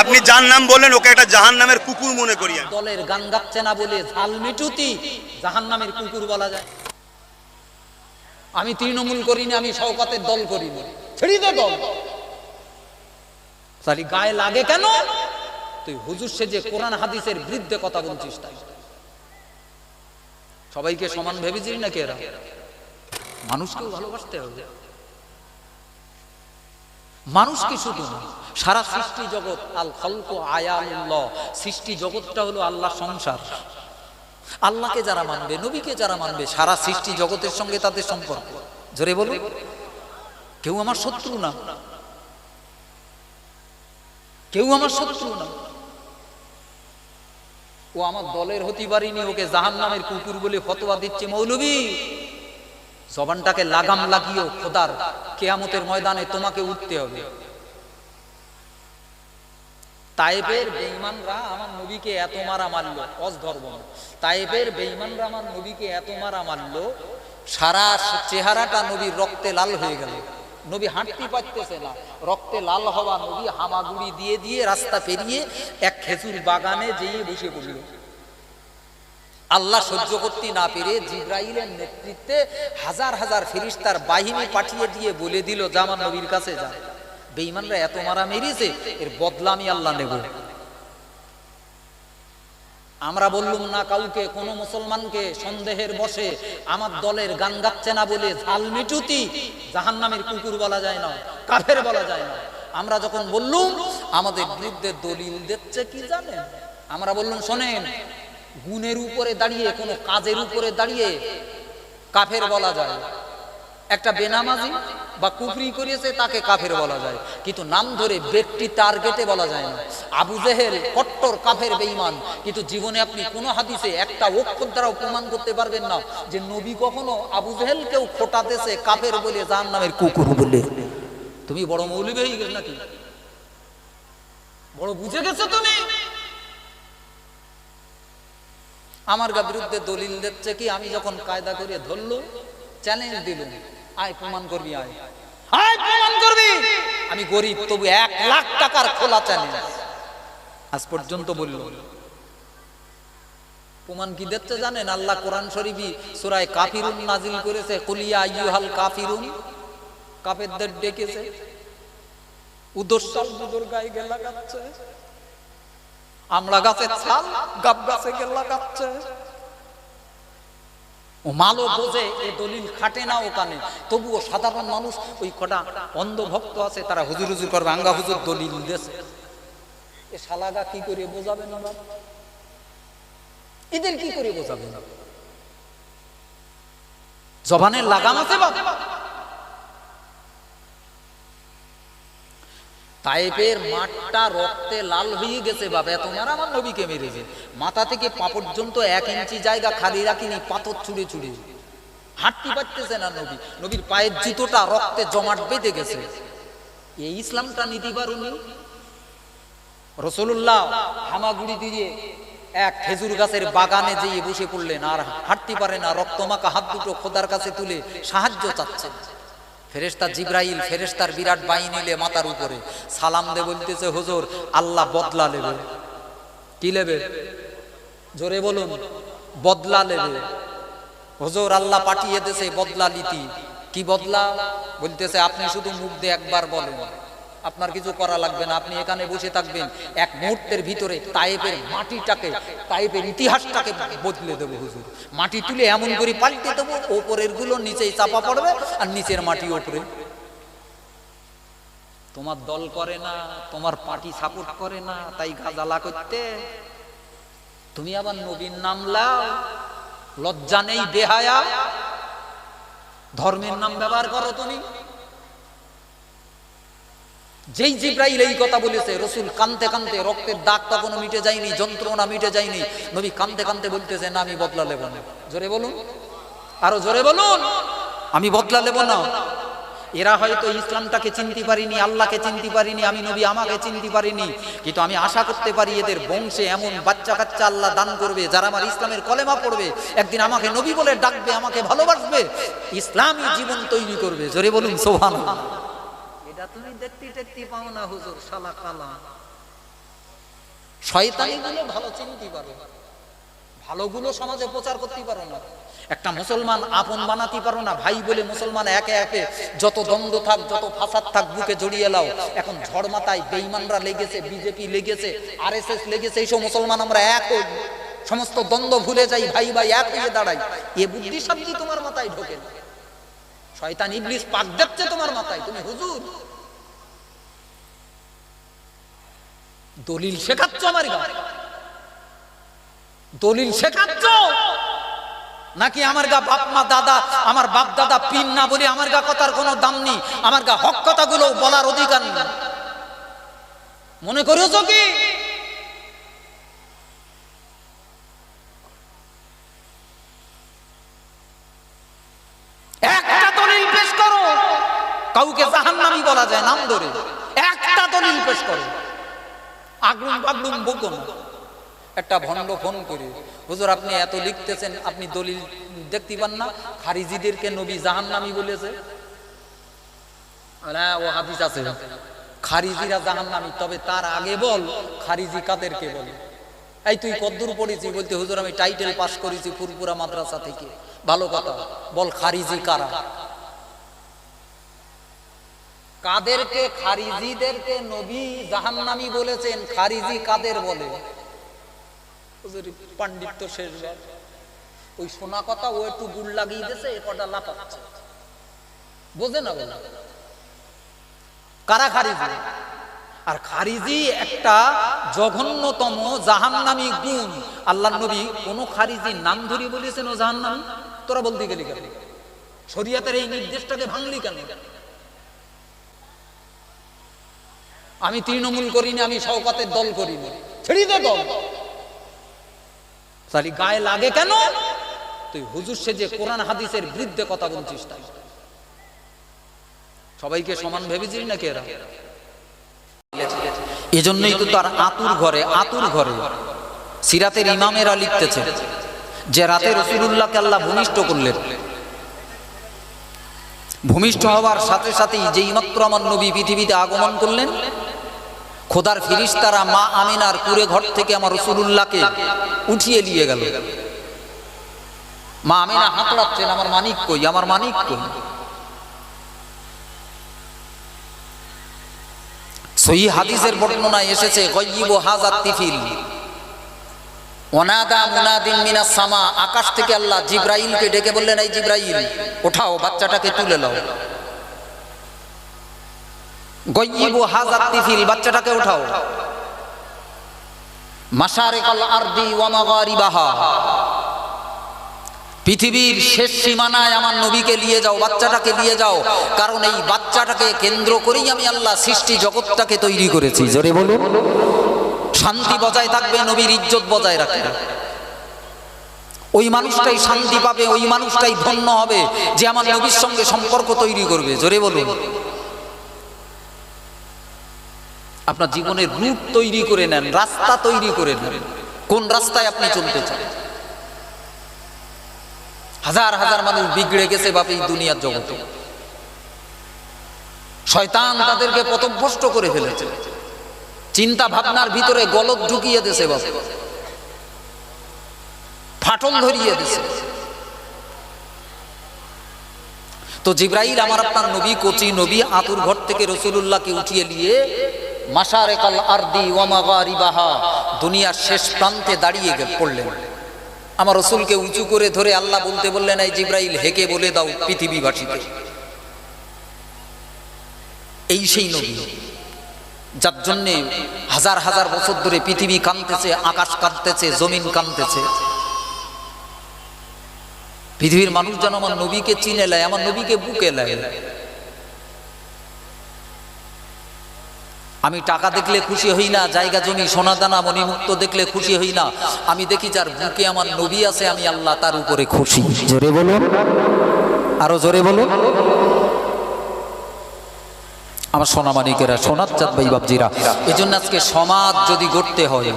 আপনি যার নাম বললেন, ওকে একটা জাহান নামের কুকুর মনে করি দলের গান গাচ্ছে না বলে ঝাল মিটুতি জাহান নামের কুকুর বলা যায়। আমি তৃণমূল করিনি, আমি শওকাতের দল করিনি। ছেড়ি দল। গায়ে লাগে কেন? তুই হুজুর সেজে কোরআন হাদিসের বিরুদ্ধে কথা বলছিস তাই। সবাইকে সমান ভেবেছিস নাকি এরা? মানুষকেও ভালোবাসতে হবে। মানুষকে শুধু না সারা সৃষ্টি জগৎ, আল খলক আয়াল্লাহ সৃষ্টি জগৎটা হলো আল্লাহ সংসার। আল্লাহকে যারা মানবে, নবীকে যারা মানবে, সারা সৃষ্টি জগতের সঙ্গে তাদের সম্পর্ক। জোরে বলুন। কেউ আমার শত্রু না। কেউ আমার শত্রু না। ও আমার দলের হতে পারিনি ওকে জাহান নামের কুকুর বলে ফতোয়া দিচ্ছে মৌলবী। জবানটাকে লাগাম লাগিও খোদার কেয়ামতের ময়দানে তোমাকে উঠতে হবে। তাইবের বেঈমানরা আমার নবীকে এত মারা মারলো অধর্ম তাইবের বেঈমানরা আমার নবীকে এত মারা মারলো, সারা চেহারাটা নবীর রক্তে লাল হয়ে গেল। নবী হাঁটতে পারতেছে না। রক্তে লাল হওয়া নবী হামাগুড়ি দিয়ে দিয়ে রাস্তা পেরিয়ে এক খেজুর বাগানে যেয়ে বসে পড়ল। আল্লাহ সহ্য করতে না পেরে জিব্রাইলের নেতৃত্বে হাজার হাজার ফিরিস্তার বাহিনী পাঠিয়ে দিয়ে বলে দিল জামা নবীর কাছে যা। বেঈমানরা এত মারা মেরেছে এর বদলা আমি আল্লাহ নেব। আমরা বললুম না কাউকে, কোনো মুসলমানকে সন্দেহের বসে আমার দলের গান গাচ্ছে না বলে ঝাল মিটুতি জাহান নামের কুকুর বলা যায় না, কাফের বলা যায় না। আমরা যখন বললুম, আমাদের বিরুদ্ধে দলিল দিচ্ছে কি জানেন? আমরা বললুম, শোনেন, গুণের উপরে দাঁড়িয়ে, কোনো কাজের উপরে দাঁড়িয়ে কাফের বলা যায়। একটা বেনামাজি বা কুফরি করিয়েছে তাকে কাফের বলা যায়। কিন্তু নাম ধরে ব্যক্তি টার্গেটে বলা যায় না। আবু জেহেল কট্টর কাফের বেঈমান। কিন্তু জীবনে আপনি কোনো হাদিসে একটা অক্ষর দ্বারাও প্রমাণ করতে পারবেন না যে নবী কখনো আবু জেহেলকেও খোটাতেছে কাফের বলে যার নামের কুকুর বলে। তুমি বড় মৌলবী হয়ে গেল নাকি? বড় বুঝে গেছো তুমি? আমার বিরুদ্ধে দলিল দিচ্ছে কি? আমি যখন কায়দা করে ধরলো চ্যালেঞ্জ দিল। আয়, প্রমাণ করবি, আয়। আয়, প্রমাণ করবি। আমি গরিব, তবু এক লাখ টাকার খোলা চ্যালেঞ্জ আজ পর্যন্ত বলল। প্রমাণ কি দেখতে জানেন? আল্লাহ কোরআন শরীফই সূরায় কাফিরুন নাজিল করেছে কুলিয়া আইয়ুহাল কাফিরুন। কাফেরদের ডেকেছে। উদর্শাল দুদর গায়ে গেলা লাগাচ্ছে আমলা গাছের ছাল, গাব গাছে গেল লাগাচ্ছে ও মালও বোঝে, এ দলিল খাটে না ওখানে। তবুও সাধারণ মানুষ ওই কটা অন্ধভক্ত আছে, তারা হুজুর হুজুর করবে, আঙ্গা হুজুর দলিল দেশে এ শালাগা কি করে বোঝাবে না? এদের কি করে বোঝাবে না? জবানের লাগাম আছে বাবা তাইপের মাঠটা রক্তে লাল হয়ে গেছে বাবা তোমার আমার নবীকে মেরেছে। মাথা থেকে পা পর্যন্ত এক ইঞ্চি জায়গা খালি রাখিনি, পাথর ছুঁড়ে ছুঁড়ে। হাঁটতে পারতেছে না নবী। নবীর পায়ের জুতোটা রক্তে জমাট বেঁধে গেছে। এই ইসলামটা নিতে পারুনি রসুল্লাহ হামাগুড়ি দিয়ে এক খেজুর গাছের বাগানে যেয়ে বসে পড়লেন, আর হাঁটতে পারে না রক্তমাকা হাত দুটো খোদার কাছে তুলে সাহায্য চাচ্ছেন। ফেরেস্তা জিব্রাইল ফেরেস্তার বিরাট বাহিনী নিলে মাথার উপরে। সালাম দে বলতেছে, হুজুর, আল্লাহ বদলা নেবে। কি নেবে? জোরে বলুন, বদলা নেবে। হুজুর, আল্লাহ পাঠিয়ে দেছে বদলা নীতি। কি বদলা? বলতেছে, আপনি শুধু মুখ দিয়ে একবার বলেন। আপনার কিছু করা লাগবে না, আপনি এখানে বসে থাকবেন। এক মুহূর্তের ভিতরে তাইপের মাটিটাকে তাইপের ইতিহাসটাকে বদলে দেবো হুজুর। মাটি তুলে এমন করে পাল্টে দেবো ওপরেরগুলো নিচেই চাপা পড়বে আর নিচের মাটি ওপরে। তোমার দল করে না, তোমার পার্টি সাপোর্ট করে না, তাই গাজালা করতে। তুমি আবার নবীন নাম লাও, লজ্জা নেই, বেহায়া। ধর্মের নাম ব্যবহার করো তুমি। যেই জিব্রাইল এই কথা বলেছে, রসুল কানতে কানতে রক্তের দাগ তখনও মিটে যায়নি, যন্ত্রণা মিটে যায়নি। নবী কানতে কানতে বলতেছে, না, আমি বদলা নেব না। জোরে বলুন। আরও জোরে বলুন। আমি বদলা লেব না। এরা হয়তো ইসলামটাকে চিনতে পারিনি, আল্লাহকে চিনতে পারিনি, আমি নবী আমাকে চিনতে পারিনি। কিন্তু আমি আশা করতে পারি, এদের বংশে এমন বাচ্চা কাচ্চা আল্লাহ দান করবে, যারা আমার ইসলামের কলেমা পড়বে। একদিন আমাকে নবী বলে ডাকবে, আমাকে ভালোবাসবে। ইসলামী জীবন তৈরি করবে। জোরে বলুন সোহান দেখতে দেখতে পাও না হুজুর শালা ভালো চিনতে পারো। ভালোগুলো সমাজে প্রচার করতে পারো না। একটা মুসলমান আপন বানাতে পারো না, ভাই বলে মুসলমান একে একে যত দ্বন্দ্ব থাক, যত ফাসাদ থাক, বুকে জড়িয়ে লাও। এখন বেইমানরা লেগেছে, বিজেপি লেগেছে, আরএসএস লেগেছে, এইসব মুসলমান আমরা এক সমস্ত দ্বন্দ্ব ভুলে যাই, ভাই ভাই এক হয়ে দাঁড়াই। এ বুদ্ধি তোমার মাথায় ঢোকে শয়তান ইবলিস পাক দিচ্ছে তোমার মাথায়, তুমি হুজুর। দলিল শেখাচ্ছ আমার দলিল শেখাচ্ছ? নাকি আমার গা বাপ মা দাদা, আমার বাপ দাদা পিন না বলে আমার গা কথার কোনো দাম নেই? আমার গা হক কথাগুলো বলার অধিকার নেই। মনে করেছ কি? একটা দলিল পেশ করো। কাউকে জাহান্নামী বলা যায়, নাম ধরে। একটা দলিল পেশ করো। বাগলুম বকো না। একটা ভণ্ড ফোন করে, হুজুর, আপনি এত লিখতেছেন, আপনি দলিল দেখতে পান না? খারিজিদেরকে নবী বলেছে? ও আছে। খারিজিরা তবে তার আগে বল, খারিজি কাদেরকে বলে? এই তুই কদ্দূর পড়েছি বলতে, হুজুর, আমি টাইটেল পাস করেছি ফুরপুরা মাদ্রাসা থেকে। ভালো কথা, বল, খারিজি কারা? কাদেরকে খারিজিদেরকে নবী জাহান্নামী বলেছেন খারিজি কাদের বলে? পাণ্ডিত্য শেষবার ওই শোনা কথা ও একটু গুড় লাগিয়ে দিয়েছে এ কটা লাফাচ্ছে। বোঝে না বলে কারা খারিজি? আর খারিজি একটা জঘন্যতম জাহান্নামী গুণ। আল্লাহ নবী কোন খারিজি নাম ধরি বলেছেন ও জাহান্নামী? তোরা বলতে গেলি কেন? শরিয়াতের এই নির্দেশটাকে ভাঙলি কেন? আমি তৃণমূল করিনি, আমি শওকাতের দল করিনি। ছেড়ি দল। তাহলে গায়ে লাগে কেন? তুই হুজুর সেজে কোরআন হাদিসের বিরুদ্ধে কথা বলছিস তাই। সবাইকে সমান ভেবেছিস নাকি এরা? এজন্যই তো তার আতুর ঘরে আতুর ঘরে সিরাতের ইমামেরা লিখতেছে যে রাতে রসুলুল্লাহকে আল্লাহ ভূমিষ্ঠ করলেন। ভূমিষ্ঠ হওয়ার সাথে সাথেই যেই মাত্র আমার নবী পৃথিবীতে আগমন করলেন খোদার ফিরিস্তারা মা আমিনার কুড়ে ঘর থেকে আমার রসুলুল্লাহকে উঠিয়ে নিয়ে গেল। মা আমিনা হাঁকড়াচ্ছেন আমার মানিক কই? আমার মানিক কই? সহি হাদিসের বর্ণনায় এসেছে গয়িব হাজার তিফিল। ওনাদা মুনাদিন মিনাস সামা। আকাশ থেকে আল্লাহ জিব্রাইলকে ডেকে বললেন, এই জিব্রাইল, ওঠাও, বাচ্চাটাকে তুলে নাও। গয়িবু হাজার তিফিল বাচ্চাটাকে উঠাও। মাশারিকাল আরদি ওয়া মাগারিবাহা। পৃথিবীর শেষ সীমানায় আমার নবীকে নিয়ে যাও, বাচ্চাটাকে নিয়ে যাও, কারণ এই বাচ্চাটাকে কেন্দ্র করেই আমি আল্লাহ সৃষ্টি জগৎটাকে তৈরি করেছি। জোরে বলুন। শান্তি বজায় থাকবে, নবীর ইজ্জত বজায় রাখবে। ওই মানুষটাই শান্তি পাবে, ওই মানুষটাই ধন্য হবে, যে আমার নবীর সঙ্গে সম্পর্ক তৈরি করবে। জোরে বলুন। আপনার জীবনের রূপ তৈরি করে নেন, রাস্তা তৈরি করে নেন। কোন রাস্তায় আপনি চলতে চান? হাজার হাজার মানুষ বিগড়ে গেছে বাপ এই দুনিয়ার জগতে। শয়তান তাদেরকে পথভ্রষ্ট করে ফেলেছে। চিন্তা ভাবনার ভিতরে গলত ঢুকিয়ে দিয়েছে বাপ। ফাটল ধরিয়ে দিছে তো জিব্রাইল আমার আপনার নবী, কোচি নবী, আতুর ঘর থেকে রসুলুল্লাহকে উঠিয়ে নিয়ে মাসারেকাল আরদি ওয়ামাগারিবাহা দুনিয়ার শেষ প্রান্তে দাঁড়িয়ে পড়লেন। আমার রসুলকে উঁচু করে ধরে আল্লাহ বলতে বললেন, এই জিব্রাইল, হেকে বলে দাও পৃথিবীবাসীকে। এই সেই নবী, যার জন্যে হাজার হাজার বছর ধরে পৃথিবী কাঁদতেছে, আকাশ কাঁদতেছে, জমিন কাঁদতেছে। পৃথিবীর মানুষ যেন আমার নবীকে চিনে নেয়, আমার নবীকে বুকে নেয়। আমি টাকা দেখলে খুশি হই না জায়গা জমি সোনা দানা মণিমুক্ত দেখলে খুশি হই না। আমি দেখি যার বুকে আমার নবী আছে আমি আল্লাহ তার উপরে খুশি। জোরে বলো। আরও জোরে বলো। আমার সোনামানিকেরা সোনার চাঁদ ভাই বাবজিরা এই জন্য আজকে সমাজ যদি গড়তে হয়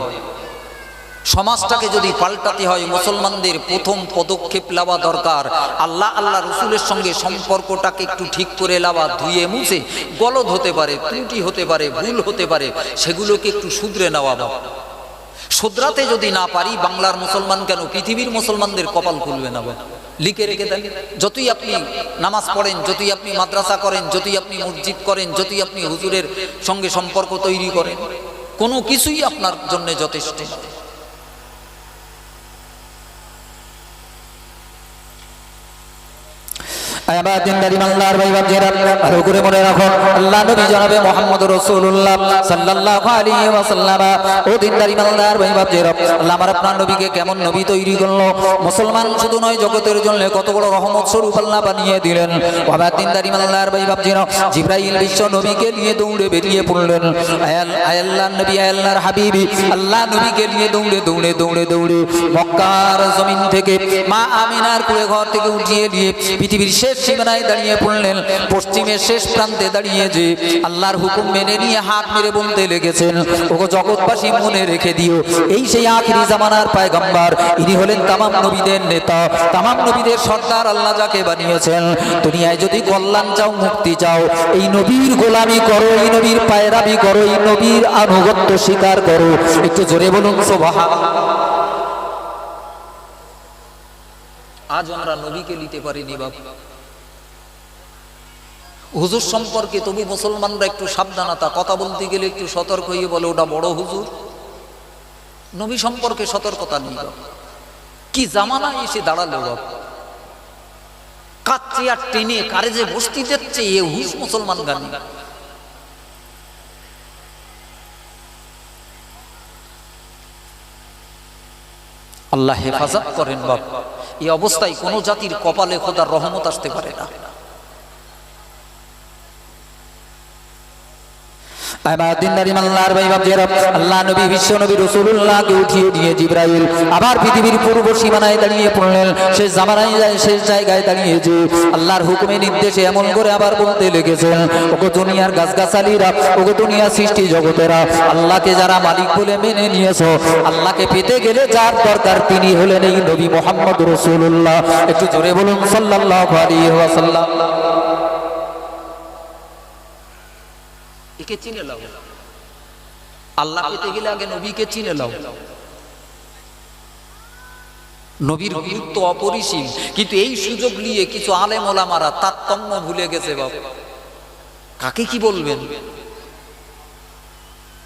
সমাজটাকে যদি পাল্টাতে হয়, মুসলমানদের প্রথম পদক্ষেপ নেওয়া দরকার। আল্লাহ আল্লাহ রসুলের সঙ্গে সম্পর্কটাকে একটু ঠিক করে নেওয়া, ধুয়ে মুছে, গলদ হতে পারে, ত্রুটি হতে পারে, ভুল হতে পারে, সেগুলোকে একটু শুধরে নেওয়া বাবা শুধরাতে যদি না পারি, বাংলার মুসলমান কেন, পৃথিবীর মুসলমানদের কপাল খুলবে না বাবা। লিখে রেখে দেন, যতই আপনি নামাজ পড়েন, যতই আপনি মাদ্রাসা করেন, যতই আপনি মসজিদ করেন, যতই আপনি হুজুরের সঙ্গে সম্পর্ক তৈরি করেন, কোনো কিছুই আপনার জন্য যথেষ্ট। ভালো করে আল্লাহ নবী আমার কেমন নবী তৈরি করল। মুসলমান শুধু নয়, জগতের জন্য কত বড় রহমত স্বরূপ আল্লাহ বানিয়ে দিলেন। আবার দিনদারি বাংলার ভাই জিব্রাইল বিশ্ব নবীকে নিয়ে দৌড়ে বেরিয়ে পড়লেন। আয়াল্লাহ নবী আয়াল্লাহর হাবিবি। আল্লাহ নবীকে নিয়ে দৌড়ে দৌড়ে দৌড়ে দৌড়ে মক্কার জমিন থেকে মা আমিনার কুড়ে ঘর থেকে উঠিয়ে দিয়ে পৃথিবীর শেষ সীমানায় দাঁড়িয়ে পড়লেন। পশ্চিমের শেষ প্রান্তে দাঁড়িয়ে যে আল্লাহর হুকুম মেনে নিয়ে হাত মেরে বলতে লেগেছেন, ওগো জগৎবাসী মনে রেখে দিও, এই সেই আখিরি জামানার পায়গাম্বার, ইনি হলেন তামাম নবীদের নেতা, তামাম নবীদের সর্দার আল্লাহ যাকে বানিয়েছেন। দুনিয়ায় যদি কল্যাণ চাও, মুক্তি চাও, এই নবীর গোলামি করো, এই নবীর পায়রাবি করো, এই নবীর আনুগত্য স্বীকার করো। একটু জোরে বলুন সোবাহা আজ আমরা নবীকে নিতে পারিনি বাবা। হুজুর সম্পর্কে তুমি মুসলমানরা একটু সাবধানতা, কথা বলতে গেলে একটু সতর্ক হয়ে বলে, ওটা বড় হুজুর। নবী সম্পর্কে সতর্কতা নেই কি জামানা এসে দাঁড়াল কাচ্চি আর টেনে কারে যে বস্তি যাচ্ছে, এ হুস মুসলমান গানি। আল্লাহ হেফাজত করেন বাপ। এই অবস্থায় কোনো জাতির কপালে খোদার রহমত আসতে পারে না। আল্লাহ বিশ্ব রসুল্লাহকে উঠিয়ে আবার পৃথিবীর দাঁড়িয়ে পড়লেন। শেষ জায়গায় আল্লাহর এমন করে আবার ওগো দুনিয়ার গাছগাছালিরা সৃষ্টি জগতেরা, আল্লাহকে যারা মালিক বলে মেনে নিয়েছো, আল্লাহকে পেতে গেলে যার দরকার তিনি হলেন এই নবী মোহাম্মদ রসুল্লাহ একটু জোরে বলুন আলাইহি ওয়াসাল্লাম। একে চিনে আল্লাহ পেতে গেলে আগে নবীকে চিনে নবীর গুরুত্ব অপরিসীম, কিন্তু এই সুযোগ নিয়ে কিছু তারতম্য ভুলে গেছে বাবা কাকে কি বলবেন?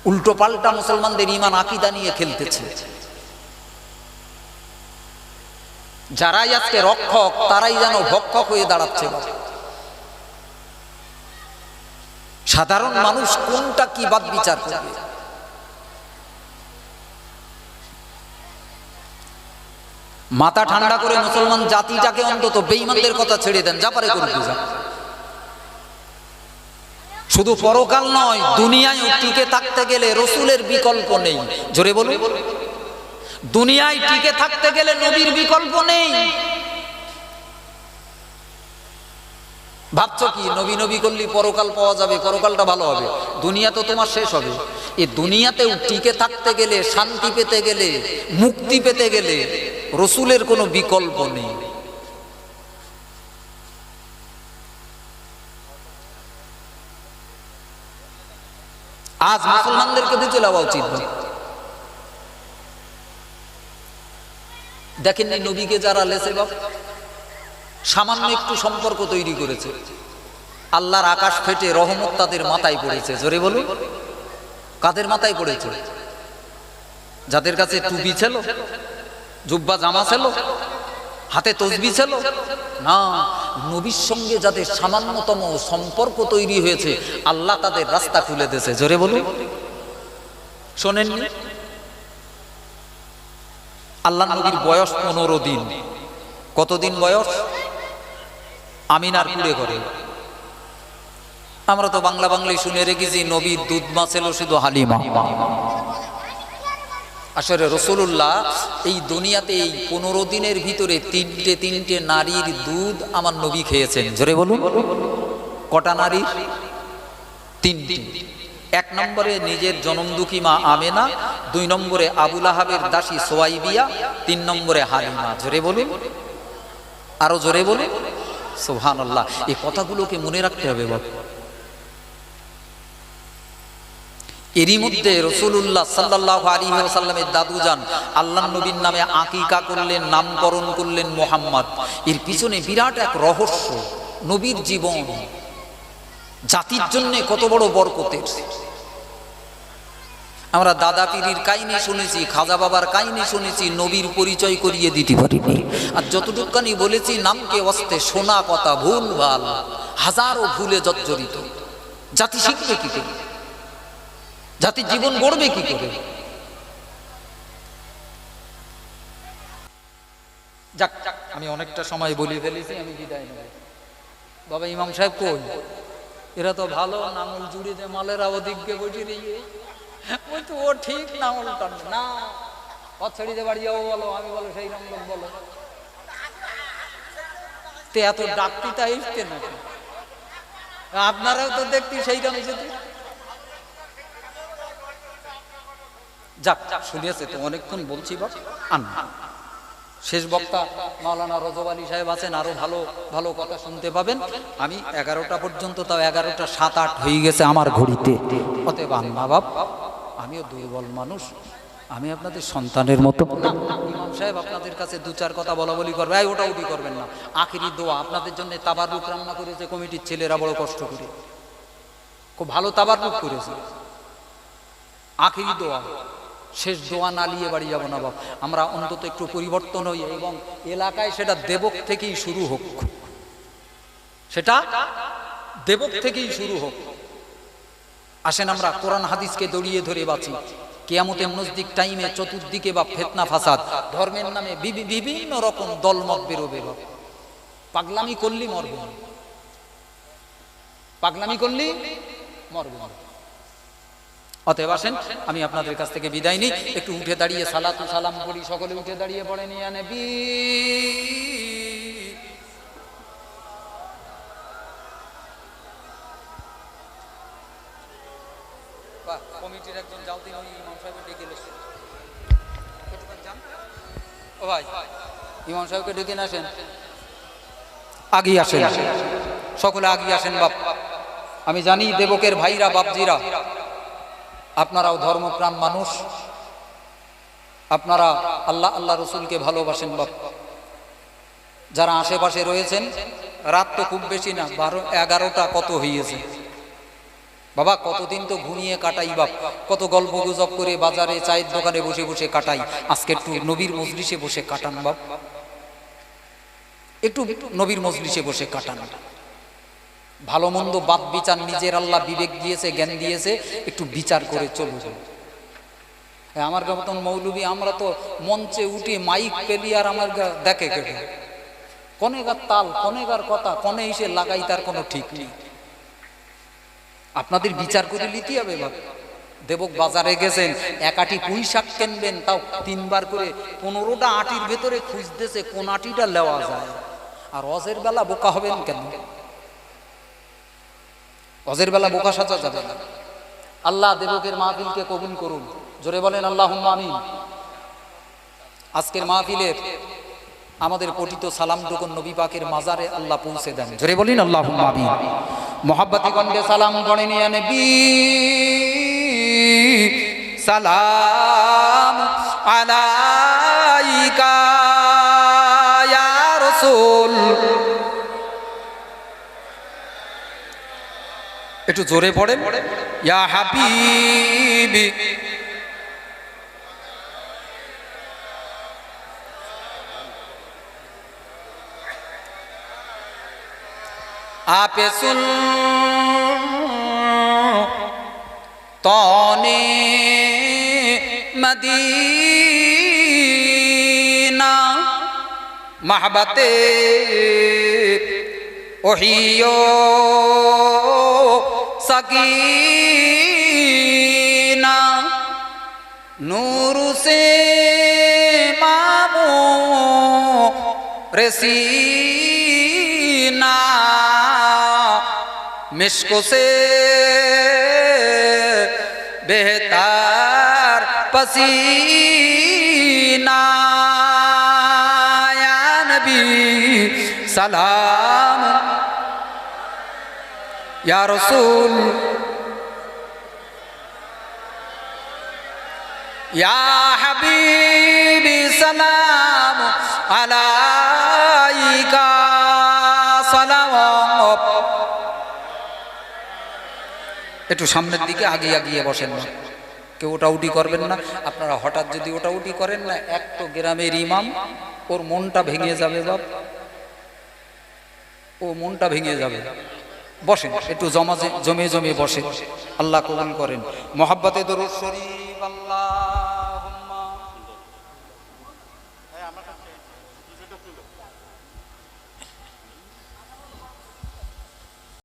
উল্টো পাল্টা মুসলমানদের ইমান আকিদা নিয়ে খেলতেছে। যারাই আজকে রক্ষক, তারাই যেন ভক্ষক হয়ে দাঁড়াচ্ছে সাধারণ মানুষ কোনটা কি বাদ বিচার করবে? মাথা ঠান্ডা করে মুসলমান জাতিটাকে অন্তত বেঈমানদের কথা ছেড়ে দেন, যা পারে যান শুধু পরকাল নয়, দুনিয়ায় টিকে থাকতে গেলে রসুলের বিকল্প নেই। জোরে বলুন। দুনিয়ায় টিকে থাকতে গেলে নবীর বিকল্প নেই। ভাবছ কি, নবী নবী করলি পরকাল পাওয়া যাবে, পরকালটা ভালো হবে। দুনিয়া তো তোমার শেষ হবে। এই দুনিয়াতেও টিকে থাকতে গেলে, শান্তি পেতে গেলে, মুক্তি পেতে গেলে রসুলের কোনো বিকল্প নেই। আজ মুসলমানদেরকে দিতে লাগা উচিত নয়। দেখেন এই নবীকে যারা লেসে বাপ? সামান্য একটু সম্পর্ক তৈরি করেছে। আল্লাহর আকাশ ফেটে রহমত তাদের মাথায় পড়েছে। জোরে বলুন। কাদের মাথায় পড়েছে? যাদের কাছে টুপি ছিল, জুব্বা জামা ছিল, হাতে তসবি ছিল, না, নবীর সঙ্গে যাদের সামান্যতম সম্পর্ক তৈরি হয়েছে, আল্লাহ তাদের রাস্তা খুলে দিয়েছে। জোরে বলুন। শোনেন আল্লাহ নবীর বয়স পনেরো দিন। কতদিন বয়স? আমিনার কুড়ে করে আমরা তো বাংলা বাংলায় শুনে রেখেছি নবীর দুধ মা ছিল শুধু হালিমা। আসলে রসুল্লাহ এই দুনিয়াতে এই পনেরো দিনের ভিতরে তিনটে তিনটে নারীর দুধ আমার নবী খেয়েছেন। জোরে বলুন। কটা নারীর? তিনটি। এক নম্বরে নিজের জনমদুখী মা আমেনা, দুই নম্বরে আবুল আহাবের দাসী সোয়াইবিয়া, তিন নম্বরে হালিমা। জোরে বলুন। আরও জোরে বলুন। সোহান আল্লাহ এই কথাগুলোকে মনে রাখতে হবে বাবু এরই মধ্যে রসুল্লাহ সাল্লাহ আলী সাল্লামের দাদু যান আল্লাহ নবীর নামে আকিকা করলেন, নামকরণ করলেন মোহাম্মদ। এর পিছনে বিরাট এক রহস্য, নবীর জীবন, জাতির জন্যে কত বড় বরকতের। আমরা দাদা পীরির কাহিনী শুনেছি, খাজা বাবার কাহিনী শুনেছি, নবীর পরিচয় করিয়ে দিতে পারিনি। আর যতটুকানি বলেছি, নামকে অস্তে শোনা কথা ভুল ভালো, হাজারো ভুলে জর্জরিত। জাতি শিখবে কি করে? জাতির জীবন গড়বে কি করে? যাক, আমি অনেকটা সময় বলে ফেলেছি, আমি বিদায় নেব। বাবা ইমাম সাহেব কই? এরা তো ভালো, নাঙল জুড়ে যে মালেরা ওদিককে বসে দিয়ে ওই তো ও ঠিক নাঙল টানবে না। পথ ছেড়ে বাড়ি যাব বলো, আমি বলো, সেই রকম বলো। তে এত ডাকতি তা এসতে নাকি? আপনারাও তো দেখতি সেই রকম যেতে। যাক, শুনিয়েছে, তো অনেকক্ষণ বলছি বাপ, আন। শেষ বক্তা মাওলানা রজব সাহেব আছেন, আরও ভালো ভালো কথা শুনতে পাবেন। আমি এগারোটা পর্যন্ত, তাও এগারোটা সাত আট হয়ে গেছে আমার ঘড়িতে। অতএব মা বাপ। আমিও দুর্বল মানুষ, আমি আপনাদের সন্তানের মতো। ইমাম সাহেব আপনাদের কাছে দু চার কথা বলা বলি করবে ওটা উঠি করবেন না। আখিরি দোয়া, আপনাদের জন্য তাবারুক রান্না করেছে কমিটির ছেলেরা, বড় কষ্ট করে। খুব ভালো তাবারুক করেছে। আখিরি দোয়া। শেষ দোয়া না নিয়ে বাড়ি যাব না বাপ। আমরা অন্তত একটু পরিবর্তন হই এবং এলাকায় সেটা দেবক থেকেই শুরু হোক। সেটা দেবক থেকেই শুরু হোক। আসেন আমরা কোরআন হাদিসকে দড়িয়ে ধরে বাঁচি। কেয়ামতের নজদিক টাইমে চতুর্দিকে বা ফেতনা ফাসাদ, ধর্মের নামে বিভিন্ন রকম দলমত বেরোবে। পাগলামি করলি মরবে। পাগলামি করলি মরবে। অতএব আসেন, আমি আপনাদের কাছ থেকে বিদায় নিই। একটু উঠে দাঁড়িয়ে সালাতু সালাম করি সকলে উঠে দাঁড়িয়ে পড়ে নিয়ে ইমাম সাহেবকে ডেকে আসেন। আগিয়ে আসেন। সকলে আগিয়ে আসেন বাপ। আমি জানি দেবকের ভাইরা, বাপজিরা। আপনারাও ধর্মপ্রাণ মানুষ। আপনারা আল্লাহ আল্লাহ রসুলকে ভালোবাসেন বাপ। যারা আশেপাশে রয়েছেন, রাত তো খুব বেশি না, বারো, এগারোটা কত হইয়েছে। বাবা, কতদিন তো ঘুমিয়ে কাটাই বাপ। কত গল্প গুজব করে বাজারে চায়ের দোকানে বসে বসে কাটাই। আজকে একটু নবীর মজলিসে বসে কাটান বাপ। একটু নবীর মজলিসে বসে কাটান। ভালো মন্দ বাদ বিচার নিজের আল্লাহ বিবেক দিয়েছে, জ্ঞান দিয়েছে, একটু বিচার করে চলুন। আমার মতন মৌলবী, আমরা তো মঞ্চে উঠে মাইক পেলি আর আমার গা- দেখে কেটে কনেগার তাল, কনেগার কথা, কনে এসে লাগাই তার কোনো ঠিক নেই। আপনাদের বিচার করে নিতে হবে বাবা দেবক বাজারে গেছেন এক আটি পুঁই শাক কিনবেন, তাও তিনবার করে পনেরোটা আটির ভেতরে খুঁজতেছে, কোন আটিটা লেওয়া যায়। আর অজের বেলা বোকা হবেন কেন? অজের বেলা বোকা সাজা যাবে না। আল্লাহ দেবকের মাহফিলকে কবুল করুন। জোরে বলেন আল্লাহ আমিন। আজকের মাহফিলের আমাদের পঠিত সালাম যখন নবী পাকের মাজারে আল্লাহ পৌঁছে দেন। জোরে বলিন আল্লাহ মোহাব্বতি কণ্ঠে সালাম করে নিয়ে নবী। সালাম আলাইকা ইয়া রাসূল। একটু জোরে পড়ে ইয়া হাবিবি। आप सुन तौने मदीना महबते ओहियो सकीना नूर से मामो रसीना مشکو سے بہتار پسینہ یا نبی سلام یا رسول یا حبیبی سلام علیہ একটু সামনের দিকে আগিয়ে আগিয়ে বসেন না। কেউ ওটা উটি করবেন না। আপনারা হঠাৎ যদি ওটা উটি করেন না, এক তো গ্রামের ইমাম, ওর মনটা ভেঙে যাবে বাপ। ও মনটা ভেঙে যাবে। বসেন, একটু জমা জমে জমে বসে আল্লাহ কবুল করেন। মোহাব্বতে দরুদ শরীফ, আল্লাহ।